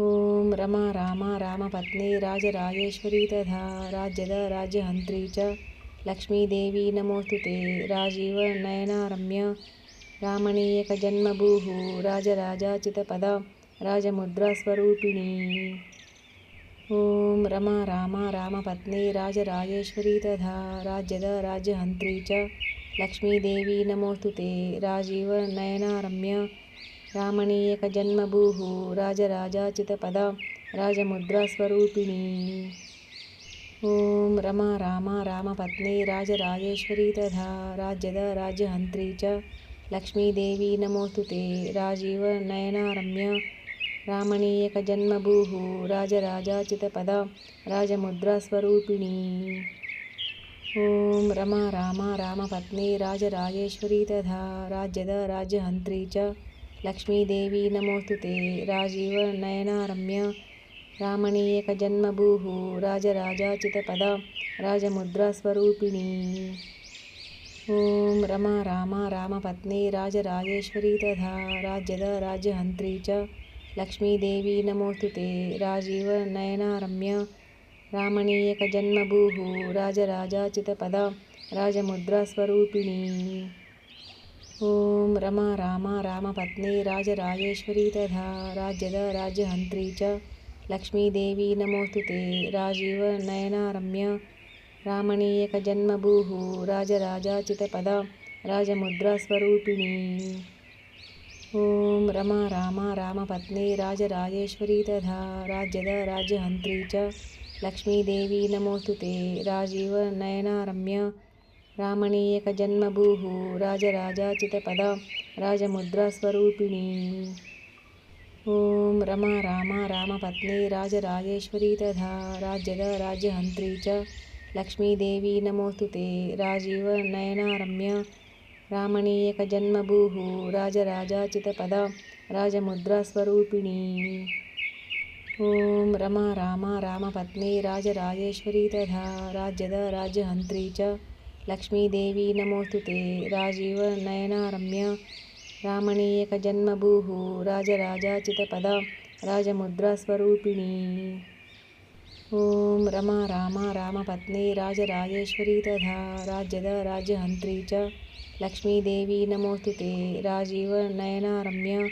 ॐ रमा रामा रामपत्नी राजराजेश्वरी तथा राज्यद राज्यहन्त्री च लक्ष्मीदेवी नमोऽस्तु ते राजीवनयना रम्य रामणीयकजन्मभूः राजराजाचितपदा राजमुद्रास्वरूपिणी। ॐ रमा रामा रामपत्नी राजराजेश्वरी तथा राज्यद राज्यहन्त्री च लक्ष्मीदेवी नमोऽस्तु ते राजीवनयना रम्य रामणीयकजन्मभूः राजराजाचितपदा राजमुद्रास्वरूपिणी। ॐ रमा रामा रामपत्नी राजराजेश्वरी तथा राज्यद राज्यहन्त्री च लक्ष्मीदेवी नमोऽस्तु ते राजीवनयना रम्य रामणीयकजन्मभूः राजराजाचितपदा राजमुद्रास्वरूपिणी। ॐ रमा रामा रामपत्नी राजराजेश्वरी तथा राज्यद राज्यहन्त्री च लक्ष्मीदेवी नमोऽस्तु ते राजीवनयना रम्य रामणीयकजन्मभूः, राजराजाचितपदा, राजमुद्रास्वरूपिणी। ॐ रमा रामा रामपत्नी, राजराजेश्वरी तथा राज्यद राज्यहन्त्री च, लक्ष्मीदेवी नमोऽस्तु ते राजीवनयना रम्य रामणीयकजन्मभूः, राजराजाचितपदा, राजमुद्रास्वरूपिणी। ॐ रमा रामा रामपत्नी राजराजेश्वरी तथा राज्यद राज्यहन्त्री च लक्ष्मीदेवी नमोऽस्तु ते राजीवनयना रम्य रामणीयकजन्मभूः राजराजाचितपदा राजमुद्रास्वरूपिणी। ॐ रमा रामा रामपत्नी राजराजेश्वरी तथा राज्यद राज्यहन्त्री च लक्ष्मीदेवी नमोऽस्तु ते राजीवनयना रम्य रामणीयकजन्मभूः राजराजाचितपदा राजमुद्रास्वरूपिणी। ॐ रमा रामा रामपत्नी राजराजेश्वरी तथा राज्यद राज्यहन्त्री च लक्ष्मीदेवी नमोऽस्तु ते। राजीवनयना रम्य रामणीयकजन्मभूः राजराजाचितपदा राजमुद्रास्वरूपिणी। ॐ रमा रामा रामपत्नी राजराजेश्वरी तथा राज्यद राज्यहन्त्री च लक्ष्मीदेवी नमोऽस्तु ते। राजीवनयना रम्य रामणीयकजन्मभूः। राजराजाचितपदा। राजमुद्रास्वरूपिणी। ॐ रमा रामा रामपत्नी। राजराजेश्वरी तथा। राज्यद राज्यहन्त्री च। लक्ष्मीदेवी नमोऽस्तु ते। राजीवनयना रम्य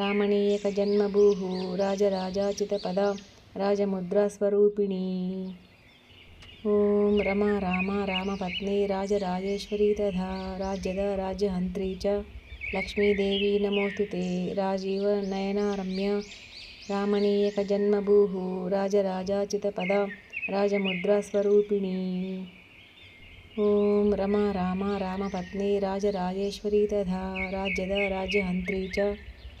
रामणीयकजन्मभूः। राजराजाचितपदा। राजमुद्रास्वरूपिणी। ॐ रमा रामा रामपत्नी राजराजेश्वरी तथा राज्यद राज्यहन्त्री च लक्ष्मीदेवी नमोऽस्तु ते राजीवनयना रम्य रामणीयकजन्मभूः राजराजाचितपदा राजमुद्रास्वरूपिणी। ॐ रमा रामा रामपत्नी राजराजेश्वरी तथा राज्यद राज्यहन्त्री च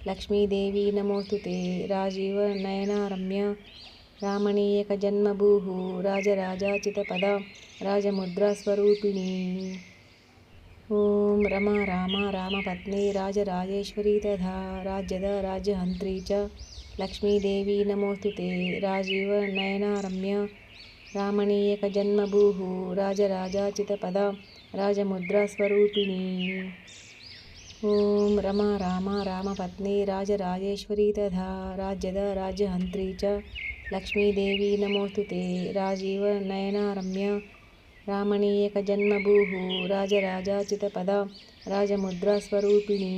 लक्ष्मीदेवी नमोऽस्तु ते राजीवनयना रम्य रामणीयकजन्मभूः राजराजाचितपदा, राजमुद्रास्वरूपिणी। ॐ रमा रामा रामपत्नी राजराजेश्वरी तथा राज्यद राज्यहन्त्री च लक्ष्मीदेवी ते। राजीवनयना रम्य रामणीयकजन्मभूः राजराजाचितपदा, राजमुद्रास्वरूपिणी। ॐ रमा रामा रामपत्नी राजराजेश्वरी तथा राज्यद राज्यहन्त्री च लक्ष्मीदेवी नमोऽस्तु ते। राजीव रम्य रामणीयकजन्मभूः राजराजाचितपदा राजमुद्रास्वरूपिणी।